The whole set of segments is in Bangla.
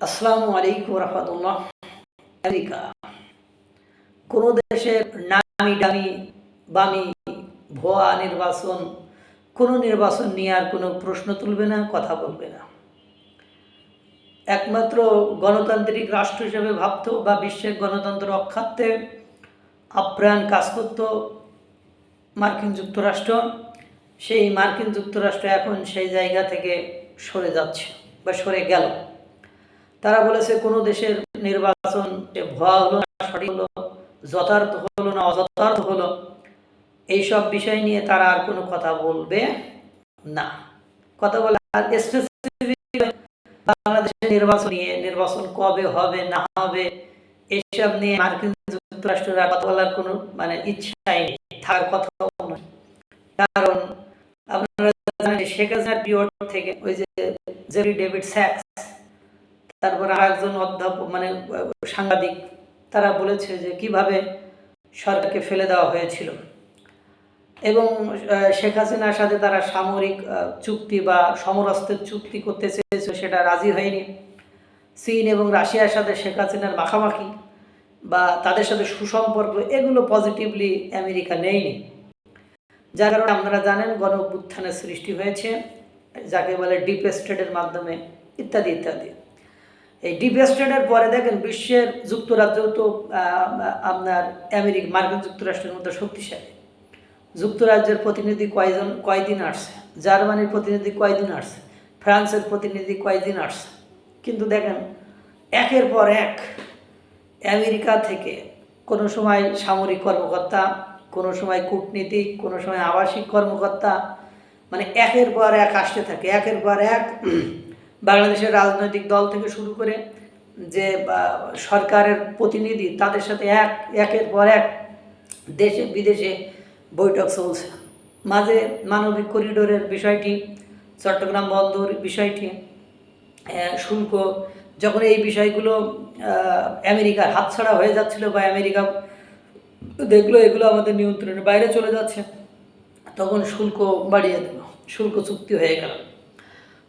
আসসালামু আলাইকুম রহমতুল্লাহ। আমেরিকা। কোনো দেশের নামি ডামি বামি, ভুয়া নির্বাচন, কোনো নির্বাচন নিয়ে আর কোনো প্রশ্ন তুলবে না, কথা বলবে না। একমাত্র গণতান্ত্রিক রাষ্ট্র হিসেবে ভাবত বা বিশ্বের গণতন্ত্র রক্ষার্থে আপ্রাণ কাজ করত মার্কিন যুক্তরাষ্ট্র। সেই মার্কিন যুক্তরাষ্ট্র এখন সেই জায়গা থেকে সরে যাচ্ছে বা সরে গেল। তারা বলেছে, কোনো দেশের নির্বাচন যে হলো না, সঠিক হলো, যথার্থ হলো না, অযথার্থ হলো, এইসব বিষয় নিয়ে তারা আর কোনো কথা বলবে না। কথা বলে আর বাংলাদেশের নির্বাচন নিয়ে, নির্বাচন কবে হবে, না হবে এইসব নিয়ে মার্কিন যুক্তরাষ্ট্রের আর কথা বলার কোনো মানে ইচ্ছাই নেই। থাকার নয়। কারণ আপনারা জানেন শেখ হাসিনার থেকে ওই যে জেরি ডেভিড স্যাক্স তারপর আর একজন অধ্যাপক মানে সাংবাদিক, তারা বলেছে যে কীভাবে সরকারকে ফেলে দেওয়া হয়েছিল। এবং শেখ হাসিনার সাথে তারা সামরিক চুক্তি বা সমরাস্ত্রের চুক্তি করতে চেয়েছিল, সেটা রাজি হয়নি। চীন এবং রাশিয়ার সাথে শেখ হাসিনার মাখামাখি বা তাদের সাথে সুসম্পর্ক, এগুলো পজিটিভলি আমেরিকা নেয়নি। যার কারণে আপনারা জানেন গণ সৃষ্টি হয়েছে, যাকে বলে ডিপ স্টেটের মাধ্যমে, ইত্যাদি ইত্যাদি। এই ডিপ স্টেটের পরে দেখেন বিশ্বের যুক্তরাজ্য তো আপনার আমেরিকা, মার্কিন যুক্তরাষ্ট্রের মধ্যে শক্তিশালী। যুক্তরাজ্যের প্রতিনিধি কয়জন, কয়দিন আসছে? জার্মানির প্রতিনিধি কয়দিন আসছে? ফ্রান্সের প্রতিনিধি কয়দিন আসছে? কিন্তু দেখেন, একের পর এক আমেরিকা থেকে কোনো সময় সামরিক কর্মকর্তা, কোনো সময় কূটনীতিক কোনো সময় আবাসিক কর্মকর্তা মানে একের পর এক আসতে থাকে। একের পর এক বাংলাদেশের রাজনৈতিক দল থেকে শুরু করে যে সরকারের প্রতিনিধি, তাদের সাথে এক, একের পর এক দেশে বিদেশে বৈঠক চলছে। মাঝে মানবিক করিডোরের বিষয়টি, চট্টগ্রাম বন্দর বিষয়টি শুল্ক, যখন এই বিষয়গুলো আমেরিকার হাতছাড়া হয়ে যাচ্ছিল বা আমেরিকা দেখল এগুলো আমাদের নিয়ন্ত্রণের বাইরে চলে যাচ্ছে, তখন শুল্ক বাড়িয়ে দিল, শুল্ক চুক্তি হয়ে গেল।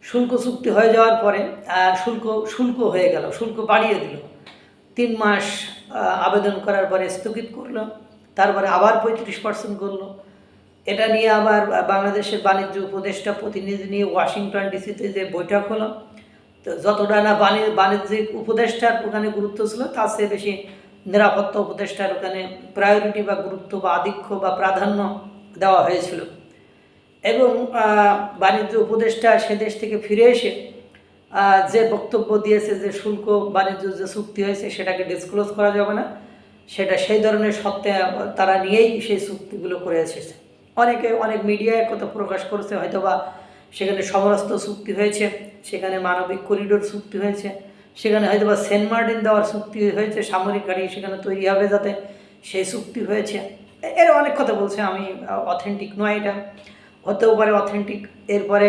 শুল্ক চুক্তি হয়ে যাওয়ার পরে শুল্ক শুল্ক হয়ে গেল, শুল্ক বাড়িয়ে দিল। তিন মাস আবেদন করার পরে স্থগিত করল, তারপরে আবার পঁয়ত্রিশ পার্সেন্ট করল। এটা নিয়ে আবার বাংলাদেশের বাণিজ্য উপদেষ্টা প্রতিনিধি নিয়ে ওয়াশিংটন ডিসিতে যে বৈঠক হলো, তো যতটা না বাণিজ্য বাণিজ্যিক উপদেষ্টার ওখানে গুরুত্ব ছিল, তার চেয়ে বেশি নিরাপত্তা উপদেষ্টার ওখানে প্রায়োরিটি বা গুরুত্ব বা আধিক্য বা প্রাধান্য দেওয়া হয়েছিল। এবং বাণিজ্য উপদেষ্টা সে দেশ থেকে ফিরে এসে যে বক্তব্য দিয়েছে যে শুল্ক বাণিজ্য যে চুক্তি হয়েছে সেটাকে ডিসক্লোজ করা যাবে না, সেটা সেই ধরনের সত্ত্বে তারা নিয়েই সেই চুক্তিগুলো করে এসেছে। অনেকে অনেক মিডিয়ায় কথা প্রকাশ করেছে, হয়তোবা সেখানে সমরাস্ত্র চুক্তি হয়েছে, সেখানে মানবিক করিডোর চুক্তি হয়েছে, সেখানে হয়তোবা সেন্ট মার্টিন দেওয়ার চুক্তি হয়েছে, সামরিক গাড়ি সেখানে তৈরি হবে যাতে সেই চুক্তি হয়েছে। এর অনেক কথা বলছে, আমি অথেন্টিক নয় এটা। হতেও পারে অথেন্টিক এরপরে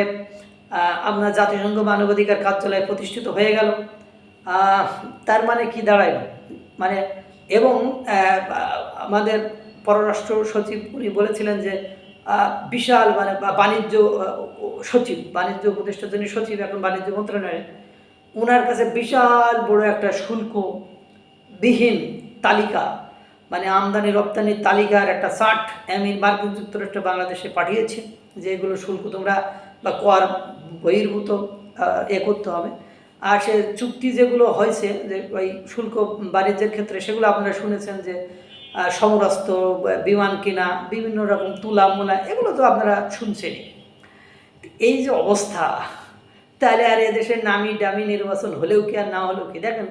আপনার জাতিসংঘ মানবাধিকার কার্যালয় প্রতিষ্ঠিত হয়ে গেল। তার মানে কি দাঁড়াইল? মানে এবং আমাদের পররাষ্ট্র সচিব উনি বলেছিলেন যে বিশাল মানে বাণিজ্য সচিব, বাণিজ্য উপদেষ্টা যিনি সচিব, এখন বাণিজ্য মন্ত্রণালয়ে ওনার কাছে বিশাল বড় একটা শুল্ক বিহীন তালিকা মানে আমদানি রপ্তানির তালিকার একটা চার্ট আমির মার্কিন যুক্তরাষ্ট্র বাংলাদেশে পাঠিয়েছে যে এগুলো শুল্ক তোমরা বা কর বহির্ভূত এ করতে হবে। আর সে চুক্তি যেগুলো হয়েছে, যে ওই শুল্ক বাণিজ্যের ক্ষেত্রে, সেগুলো আপনারা শুনেছেন যে সমরাস্ত্র বিমান কিনা, বিভিন্ন রকম তুলা, মুলা, এগুলো তো আপনারা শুনছেনই। এই যে অবস্থা, তাহলে আর এদেশের নামি দামি নির্বাচন হলেও কি আর না হলেও কি? দেখেন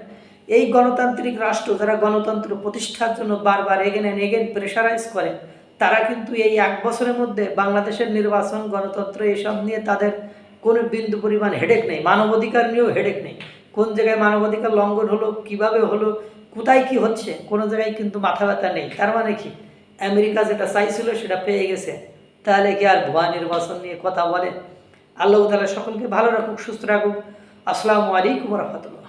এই গণতান্ত্রিক রাষ্ট্র যারা গণতন্ত্র প্রতিষ্ঠার জন্য বারবার এগেন অ্যান্ড এগেন প্রেশারাইজ করে, তারা কিন্তু এই এক বছরের মধ্যে বাংলাদেশের নির্বাচন, গণতন্ত্র এসব নিয়ে তাদের কোনো বিন্দু পরিমাণ হেডেক নেই, মানবাধিকার নিয়েও হেডেক নেই। কোন জায়গায় মানবাধিকার লঙ্ঘন হলো, কীভাবে হলো, কোথায় কি হচ্ছে, কোনো জায়গায় কিন্তু মাথা ব্যথা নেই। তার মানে কি? আমেরিকা যেটা চাইছিল সেটা পেয়ে গেছে। তাহলে কি আর ভুয়া নির্বাচন নিয়ে কথা বলে? আল্লাহ তালা সকলকে ভালো রাখুক, সুস্থ রাখুক। আসসালামু আলাইকুম রহমতুল্লাহ।